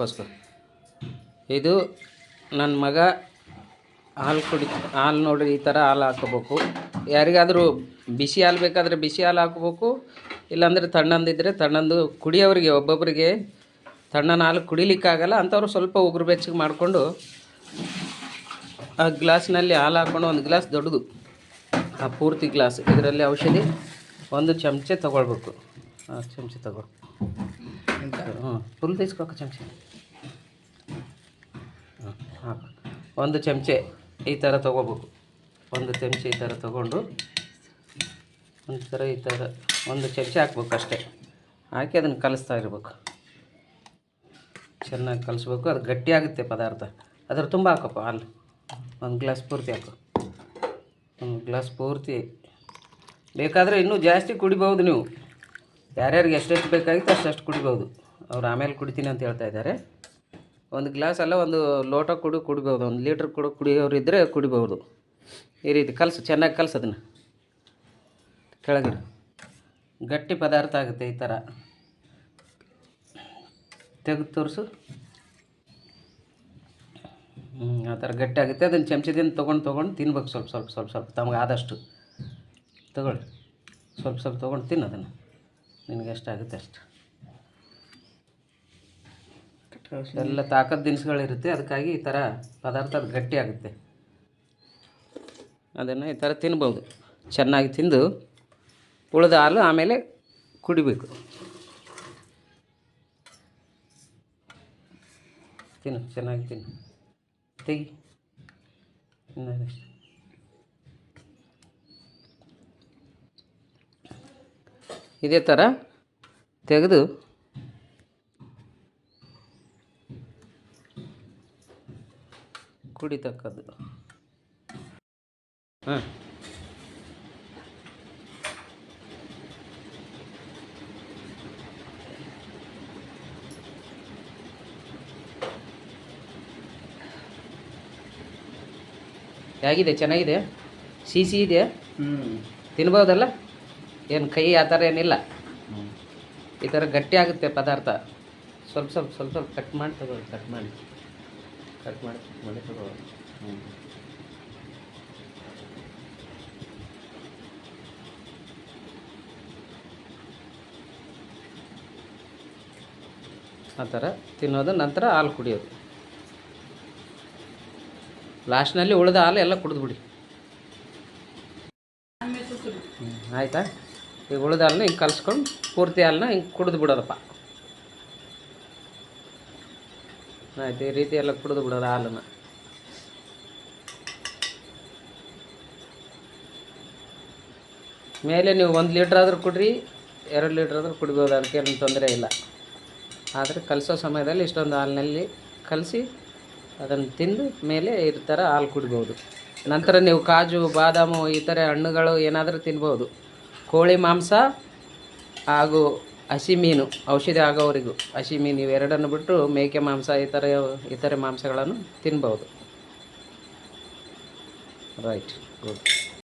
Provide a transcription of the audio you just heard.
ಬಸ್ಕೊ ಇದು ನನ್ನ ಮಗ ಹಾಲು ಕುಡಿ, ಹಾಲು ನೋಡ್ರಿ, ಈ ಥರ ಹಾಲು ಹಾಕಬೇಕು. ಯಾರಿಗಾದರೂ ಬಿಸಿ ಹಾಲು ಬೇಕಾದರೆ ಬಿಸಿ ಹಾಲು ಹಾಕಬೇಕು, ಇಲ್ಲಾಂದರೆ ತಣ್ಣಂದಿದ್ರೆ ತಣ್ಣಂದು ಕುಡಿಯೋರಿಗೆ ಒಬ್ಬೊಬ್ಬರಿಗೆ ತಣ್ಣನ ಹಾಲು ಕುಡಿಲಿಕ್ಕಾಗಲ್ಲ, ಅಂಥವ್ರು ಸ್ವಲ್ಪ ಉಗುರು ಬೆಚ್ಚಗೆ ಮಾಡಿಕೊಂಡು ಆ ಗ್ಲಾಸ್ನಲ್ಲಿ ಹಾಲು ಹಾಕ್ಕೊಂಡು ಒಂದು ಗ್ಲಾಸ್ ದೊಡ್ಡದು, ಆ ಪೂರ್ತಿ ಗ್ಲಾಸ್. ಇದರಲ್ಲಿ ಔಷಧಿ ಒಂದು ಚಮಚೆ ತಗೊಳ್ಬೇಕು. ಆ ಚಮಚೆ ತಗೋ ಹ್ಞೂ ಫುಲ್ ತಿಸ್ಕೊಕ ಚಮಚೆ. ಒಂದು ಚಮಚೆ ಈ ಥರ ತೊಗೋಬೇಕು. ಒಂದು ಚಮಚೆ ಈ ಥರ ತೊಗೊಂಡು ಒಂದು ಥರ ಈ ಥರ ಒಂದು ಚಮಚೆ ಹಾಕ್ಬೇಕು ಅಷ್ಟೇ. ಹಾಕಿ ಅದನ್ನು ಕಲಿಸ್ತಾ ಇರಬೇಕು. ಚೆನ್ನಾಗಿ ಕಲಿಸ್ಬೇಕು. ಅದು ಗಟ್ಟಿಯಾಗುತ್ತೆ ಪದಾರ್ಥ. ಅದರ ತುಂಬ ಹಾಕಪ್ಪ ಹಾಲು. ಒಂದು ಗ್ಲಾಸ್ ಪೂರ್ತಿ ಹಾಕು. ಒಂದು ಗ್ಲಾಸ್ ಪೂರ್ತಿ. ಬೇಕಾದರೆ ಇನ್ನೂ ಜಾಸ್ತಿ ಕುಡಿಬೋದು ನೀವು. ಯಾರ್ಯಾರಿಗೆ ಎಷ್ಟೆಷ್ಟು ಬೇಕಾಗಿತ್ತು ಅಷ್ಟಷ್ಟು ಕುಡಿಬೋದು. ಅವ್ರು ಆಮೇಲೆ ಕುಡಿತೀನಿ ಅಂತ ಹೇಳ್ತಾ ಇದ್ದಾರೆ. ಒಂದು ಗ್ಲಾಸ್ ಅಲ್ಲ, ಒಂದು ಲೋಟ ಕುಡಿ ಕುಡಿಬೋದು. ಒಂದು ಲೀಟ್ರ್ ಕುಡಿ ಕುಡಿಯೋರು ಇದ್ದರೆ ಕುಡಿಬೋದು. ಈ ರೀತಿ ಕಲಸು, ಚೆನ್ನಾಗಿ ಕಲಸು ಅದನ್ನು. ಕೆಳಗಡೆ. ಗಟ್ಟಿ ಪದಾರ್ಥ ಆಗುತ್ತೆ ಈ ಥರ. ತೆಗೆದು ತೋರಿಸು. ಆ ಥರ ಗಟ್ಟಿ ಆಗುತ್ತೆ. ಅದನ್ನು ಚಮಚದಿಂದ ತೊಗೊಂಡು ತೊಗೊಂಡು ತಿನ್ಬೇಕು ಸ್ವಲ್ಪ ಸ್ವಲ್ಪ ಸ್ವಲ್ಪ ಸ್ವಲ್ಪ. ತಮಗೆ ಆದಷ್ಟು. ತಗೊಳ್ಳಿ. ಸ್ವಲ್ಪ ಸ್ವಲ್ಪ ತೊಗೊಂಡು ತಿನ್ನು ಅದನ್ನು. ನಿನಗೆ ಎಷ್ಟಾಗುತ್ತೆ ಅಷ್ಟು. ಎಲ್ಲ ತಾಕತ್ ದಿನಸುಗಳಿರುತ್ತೆ ಅದಕ್ಕಾಗಿ ಈ ಥರ ಪದಾರ್ಥ ಅದು ಗಟ್ಟಿ ಆಗುತ್ತೆ. ಅದನ್ನು ಈ ಥರ ತಿನ್ಬೋದು. ಚೆನ್ನಾಗಿ ತಿಂದು ಉಳಿದ ಹಾಲು ಆಮೇಲೆ ಕುಡಿಬೇಕು. ತಿನ್ನು ಚೆನ್ನಾಗಿ ತಿನ್ನು. ತೆಗಿ ಇನ್ನು ಅದಷ್ಟು. ಇದೇ ಥರ ತೆಗೆದು ಕುಡಿತಕ್ಕದ್ದು. ಹಾಂ. ಹೇಗಿದೆ? ಚೆನ್ನಾಗಿದೆ? ಸಿಹಿ ಇದೆ ತಿನ್ಬೋದಲ್ಲ ಏನು ಕೈ ಆ ಥರ ಏನಿಲ್ಲ. ಈ ಥರ ಗಟ್ಟಿ ಆಗುತ್ತೆ ಪದಾರ್ಥ. ಸ್ವಲ್ಪ ಸ್ವಲ್ಪ ಸ್ವಲ್ಪ ಸ್ವಲ್ಪ ಕಟ್ ಮಾಡಿ ತಗೊಳ್ಳಿ ಕಟ್ ಮಾಡಿ. ಕಟ್ ಮಾಡಿ ಕಟ್ ಮಾಡಿ ತಗೊಳ್ಳಿ. ಹ್ಞೂ ಆ ಥರ ತಿನ್ನೋದು, ನಂತರ ಹಾಲು ಕುಡಿಯೋದು. ಲಾಸ್ಟ್ನಲ್ಲಿ ಉಳಿದ ಹಾಲು ಎಲ್ಲ ಕುಡಿದ್ಬಿಡಿ ಆಯಿತಾ? ಈಗ ಉಳಿದ ಹಾಲನ್ನ ಹಿಂಗೆ ಕಲಿಸ್ಕೊಂಡು ಪೂರ್ತಿ ಹಾಲನ್ನ ಹಿಂಗೆ ಕುಡಿದು ಬಿಡೋದಪ್ಪ. ಆಯ್ತು, ಈ ರೀತಿ ಎಲ್ಲ ಕುಡಿದು ಬಿಡೋದು ಹಾಲನ್ನ. ಮೇಲೆ ನೀವು ಒಂದು ಲೀಟ್ರ್ ಆದರೂ ಕುಡ್ರಿ, ಎರಡು ಲೀಟ್ರ್ ಆದರೂ ಕುಡಿಬೋದು ಅದಕ್ಕೇನು ತೊಂದರೆ ಇಲ್ಲ. ಆದರೆ ಕಲಿಸೋ ಸಮಯದಲ್ಲಿ ಇಷ್ಟೊಂದು ಹಾಲಿನಲ್ಲಿ ಕಲಸಿ ಅದನ್ನು ತಿಂದು ಮೇಲೆ ಈ ಥರ ಹಾಲು ಕುಡಿಬೋದು. ನಂತರ ನೀವು ಕಾಜು, ಬಾದಾಮು ಈ ಥರ ಹಣ್ಣುಗಳು ಏನಾದರೂ ತಿನ್ಬೋದು. ಕೋಳಿ ಮಾಂಸ ಹಾಗೂ ಹಸಿ ಮೀನು, ಔಷಧಿ ಆಗೋವರೆಗೂ. ಹಸಿ ಮೀನು ಇವೆರಡನ್ನು ಬಿಟ್ಟು ಮೇಕೆ ಮಾಂಸ ಥರ ಇತರೆ ಮಾಂಸಗಳನ್ನು ತಿನ್ಬೋದು ರೈಟ್ ಗುಡ್